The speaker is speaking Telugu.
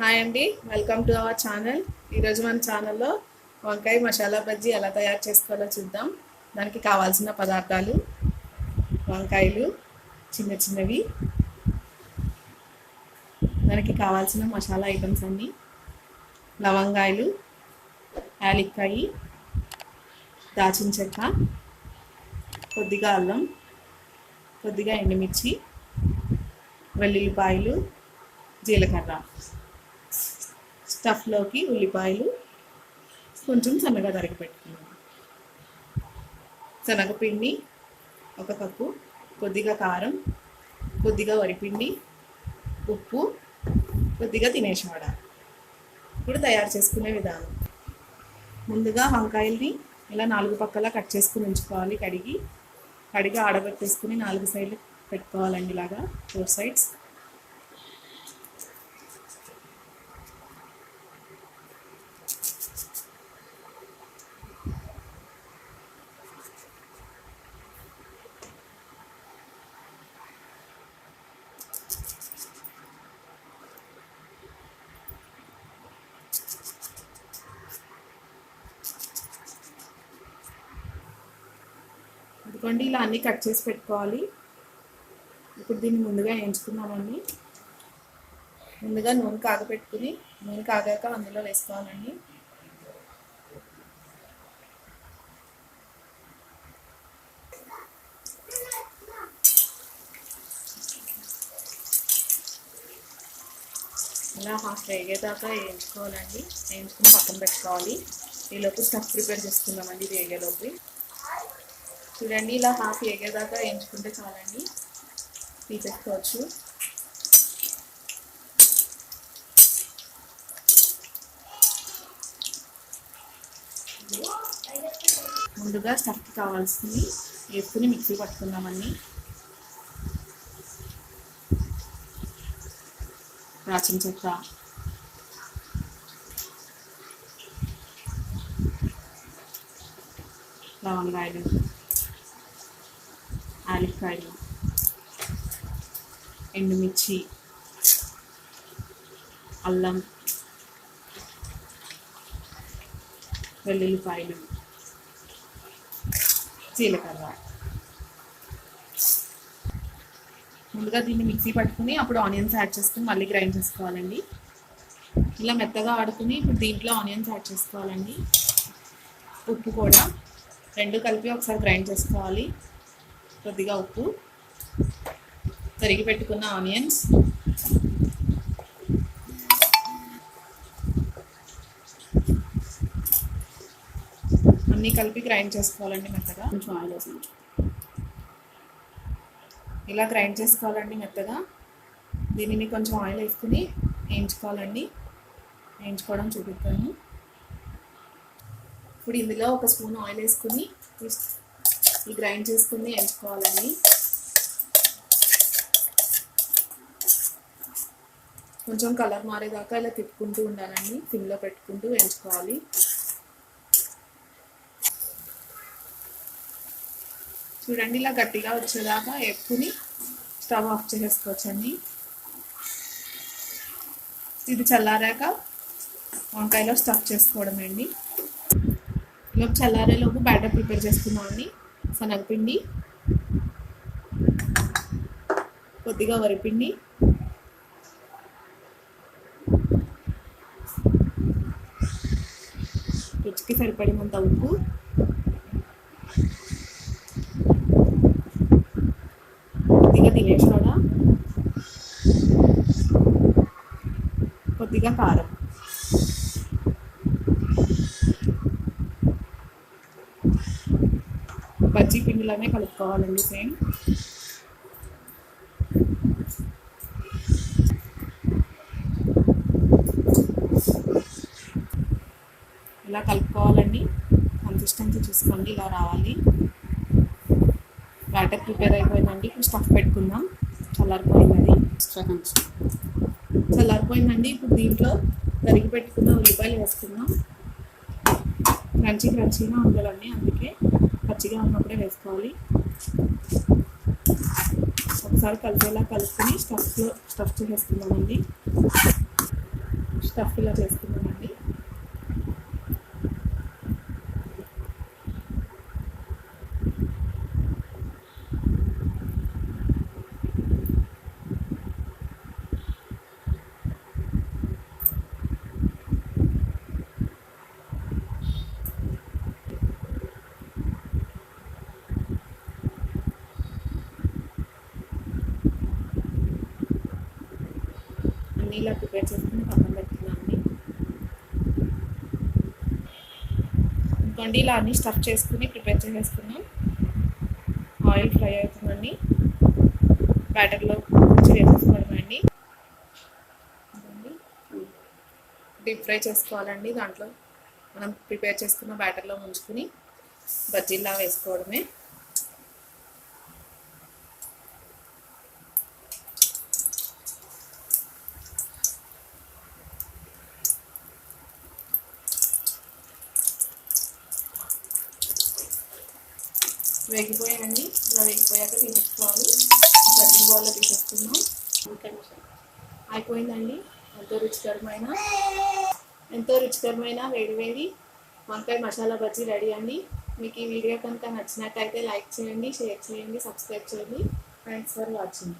హాయ్ అండి వెల్కమ్ టు అవర్ ఛానల్ ఈరోజు మన ఛానల్లో వంకాయ మసాలా బజ్జీ ఎలా తయారు చేసుకోవాలో చూద్దాం. దానికి కావాల్సిన పదార్థాలు వంకాయలు చిన్న చిన్నవి. దానికి కావాల్సిన మసాలా ఐటమ్స్ అన్నీ. లవంగాయలు యాలిక్కాయి దాచిన చెక్క కొద్దిగా అల్లం కొద్దిగా ఎండుమిర్చి వెల్లుల్లిపాయలు జీలకర్ర. స్టఫ్లోకి ఉల్లిపాయలు కొంచెం సన్నగా తరిగి పెట్టుకున్నాను శనగపిండి ఒక కప్పు కొద్దిగా కారం కొద్దిగా వరిపిండి ఉప్పు కొద్దిగా తినేసాడ ఇప్పుడు తయారు చేసుకునే విధానం. ముందుగా వంకాయల్ని ఇలా నాలుగు పక్కల కట్ చేసుకుని ఉంచుకోవాలి. కడిగి కడిగి ఆడబెట్టేసుకుని నాలుగు సైడ్లు పెట్టుకోవాలండి ఇలాగా. Four sides. ఇదిగోండి ఇలా అన్నీ కట్ చేసి పెట్టుకోవాలి. ఇప్పుడు దీన్ని ముందుగా వేయించుకున్నామండి ముందుగా నూనె కాగపెట్టుకుని నూనె కాగాక అందులో వేసుకోవాలండి. ఇలా హాఫ్ వేగేదాకా వేయించుకోవాలండి. వేయించుకుని పక్కన పెట్టుకోవాలి. ఈలోపు స్టఫ్ ప్రిపేర్ చేసుకుందామండి ఇది వేగేలోపు. చూడండి ఇలా హాఫ్ ఎగేదాకా ఎంచుకుంటే చాలండి. తీసేసుకోవచ్చు. ముందుగా సర్ఫ్ కావాల్సింది వేసుకుని మిక్సీ పట్టుకుందామండి. రాచిన చెక్క. లవంగాయలు. యాలక్కాయలు ఎండుమిర్చి అల్లం వెల్లుల్లిపాయలు జీలకర్ర. ముందుగా దీన్ని మిక్సీ పట్టుకుని అప్పుడు ఆనియన్స్ యాడ్ చేసుకుని మళ్ళీ గ్రైండ్ చేసుకోవాలండి. ఇలా మెత్తగా ఆడుకుని ఇప్పుడు దీంట్లో ఆనియన్స్ యాడ్ చేసుకోవాలండి. ఉప్పు కూడా రెండు కలిపి ఒకసారి గ్రైండ్ చేసుకోవాలి. కొద్దిగా ఉప్పు తరిగి పెట్టుకున్న ఆనియన్స్. అన్నీ కలిపి గ్రైండ్ చేసుకోవాలండి మెత్తగా. కొంచెం ఆయిల్ వేసి ఇలా గ్రైండ్ చేసుకోవాలండి మెత్తగా. దీనిని కొంచెం ఆయిల్ వేసుకుని వేయించుకోవాలండి. వేయించుకోవడం చూపిస్తాను. ఇప్పుడు ఇందులో ఒక స్పూన్ ఆయిల్ వేసుకుని ఈ గ్రైండ్ చేసుకుని ఎంచుకోవాలండి. కొంచెం కలర్ మారేదాకా ఇలా తిప్పుకుంటూ ఉండాలండి. సిమ్లో పెట్టుకుంటూ వేయించుకోవాలి చూడండి ఇలా గట్టిగా వచ్చేదాకా ఎప్పుని స్టవ్ ఆఫ్ చేసేసుకోవచ్చండి ఇది చల్లారాక వంకాయలో స్టఫ్ చేసుకోవడం అండి ఇలా చల్లారేలోపు బ్యాటర్ ప్రిపేర్ చేసుకున్నామండి శనగపిండి కొద్దిగా వరిపిండి రుచికి సరిపడినంత ఉప్పు కొద్దిగా తినేసోడా కొద్దిగా కారం. ఇందులోనే కలుపుకోవాలండి సేమ్ ఇలా కలుపుకోవాలండి. కన్సిస్టెన్సీ చూసుకోండి ఇలా రావాలి. బ్యాటర్ ప్రిపేర్ అయిపోయిందండి. ఇప్పుడు స్టఫ్ పెట్టుకుందాం. చల్లారిపోయింది. ఎక్స్ట్రా కొంచెం చల్లారిపోయిందండి. ఇప్పుడు దీంట్లో తరిగి పెట్టుకున్న ఉల్లిపాయలు వేసుకుందాం. క్రంచీ క్రంచీగా ఉండాలండి అందుకే. పచ్చిగా ఉన్నప్పుడే వేసుకోవాలి. ఒకసారి కలిసేలా కలుపుకొని స్టఫ్లో స్టఫ్ చేసేసుకుందామండి. స్టఫ్ ఇలా చేసుకుందాం అన్నీ ఇలా ప్రిపేర్ చేసుకుని పక్కన పెట్టుకున్నామండి ఇంకోండి ఇలా అన్ని స్టఫ్ చేసుకుని ప్రిపేర్ చేసేసుకున్నాం. ఆయిల్ ఫ్రై అవుతుందండి. బ్యాటర్లో కొంచెం డీప్ ఫ్రై చేసుకోవాలండి దాంట్లో. మనం ప్రిపేర్ చేసుకున్న బ్యాటర్లో ముంచుకుని బజ్జీలా వేసుకోవడమే. వేగిపోయాయండి. ఇలా వేగిపోయాక తీసేసుకోవాలి. సర్వింగ్ బౌల్లో తీసేసుకుందాం. అయిపోయిందండి. ఎంతో రుచికరమైన ఎంతో రుచికరమైన వేడి వేడి వంకాయ మసాలా బజ్జీ రెడీ అండి. మీకు ఈ వీడియో కనుక నచ్చినట్టయితే లైక్ చేయండి షేర్ చేయండి సబ్స్క్రైబ్ చేయండి. Thanks for watching